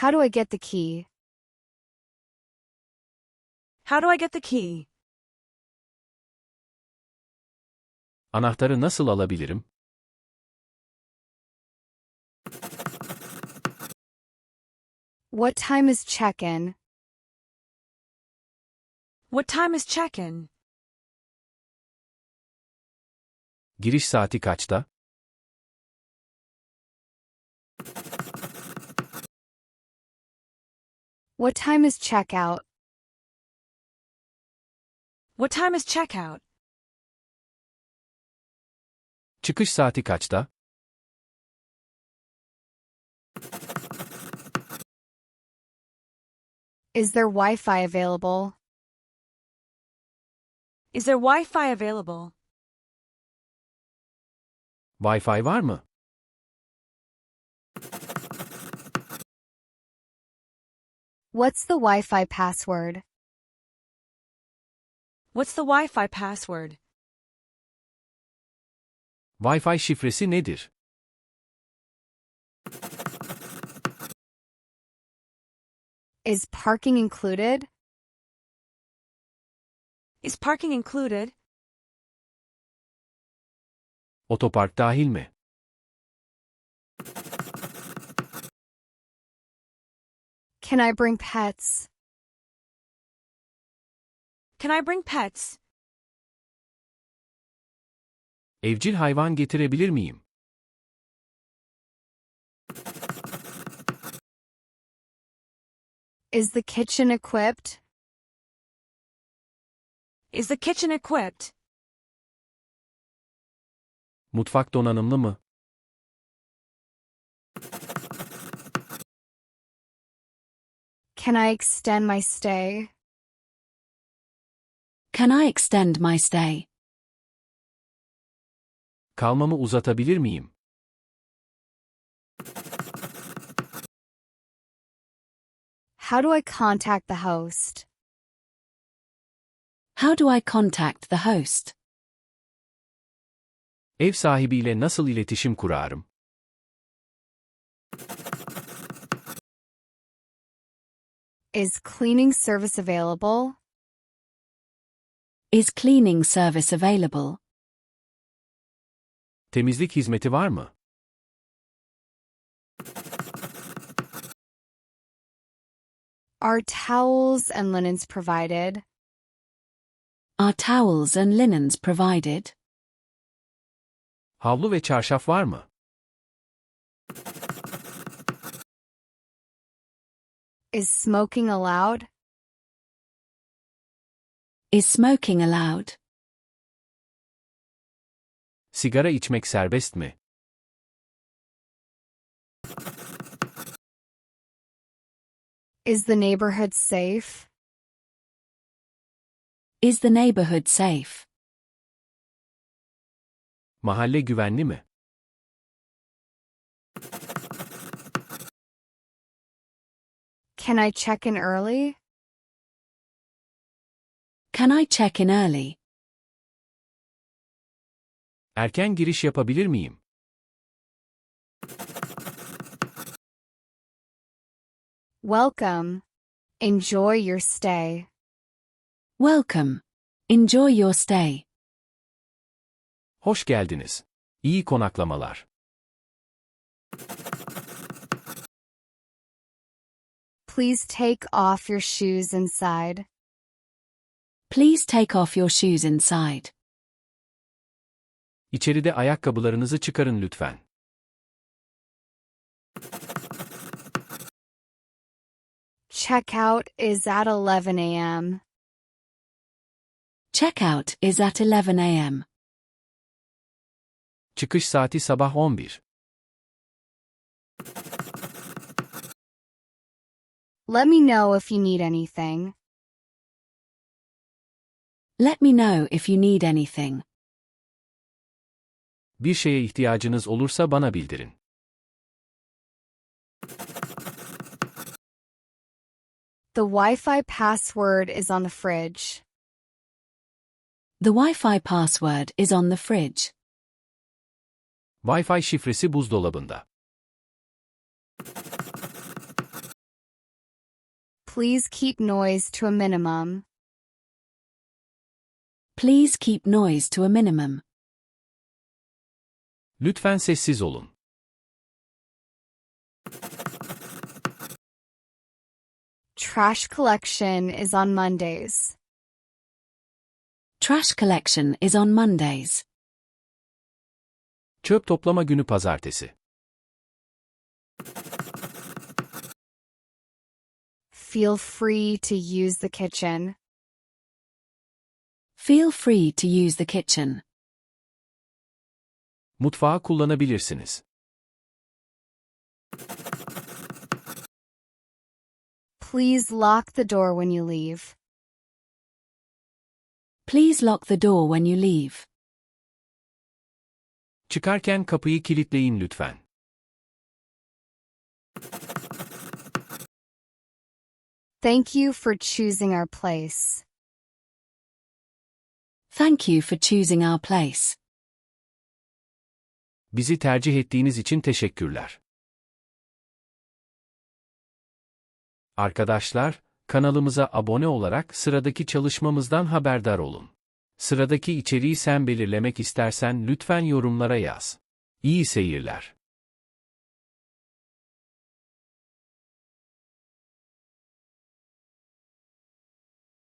How do I get the key? How do I get the key? Anahtarı nasıl alabilirim? What time is check-in? What time is check-in? Giriş saati kaçta? What time is check-out? What time is checkout? Çıkış saati kaçta? Is there Wi-Fi available? Is there Wi-Fi available? Wi-Fi var mı? What's the Wi-Fi password? What's the Wi-Fi password? Wi-Fi şifresi nedir? Is parking included? Is parking included? Otopark dahil mi? Can I bring pets? Can I bring pets? Evcil hayvan getirebilir miyim? Is the kitchen equipped? Is the kitchen equipped? Mutfak donanımlı mı? Can I extend my stay? Can I extend my stay? Kalmamı uzatabilir miyim? How do I contact the host? How do I contact the host? Ev sahibiyle nasıl iletişim kurarım? Is cleaning service available? Is cleaning service available? Temizlik hizmeti var mı? Are towels and linens provided? Are towels and linens provided? Havlu ve çarşaf var mı? Is smoking allowed? Is smoking allowed? Sigara içmek serbest mi? Is the neighborhood safe? Is the neighborhood safe? Mahalle güvenli mi? Can I check in early? Can I check in early? Erken giriş yapabilir miyim? Welcome. Enjoy your stay. Welcome. Enjoy your stay. Hoş geldiniz. İyi konaklamalar. Please take off your shoes inside. Please take off your shoes inside. İçeride ayakkabılarınızı çıkarın lütfen. Checkout is at 11 a.m. Checkout is at 11 a.m. Çıkış saati sabah 11. Let me know if you need anything. Let me know if you need anything. Bir şeye ihtiyacınız olursa bana bildirin. The Wi-Fi password is on the fridge. The Wi-Fi password is on the fridge. Wi-Fi şifresi buzdolabında. Please keep noise to a minimum. Please keep noise to a minimum. Lütfen sessiz olun. Trash collection is on Mondays. Trash collection is on Mondays. Çöp toplama günü pazartesi. Feel free to use the kitchen. Feel free to use the kitchen. Mutfağı kullanabilirsiniz. Please lock the door when you leave. Please lock the door when you leave. Çıkarken kapıyı kilitleyin lütfen. Thank you for choosing our place. Thank you for choosing our place. Bizi tercih ettiğiniz için teşekkürler. Arkadaşlar, kanalımıza abone olarak sıradaki çalışmamızdan haberdar olun. Sıradaki içeriği sen belirlemek istersen lütfen yorumlara yaz. İyi seyirler.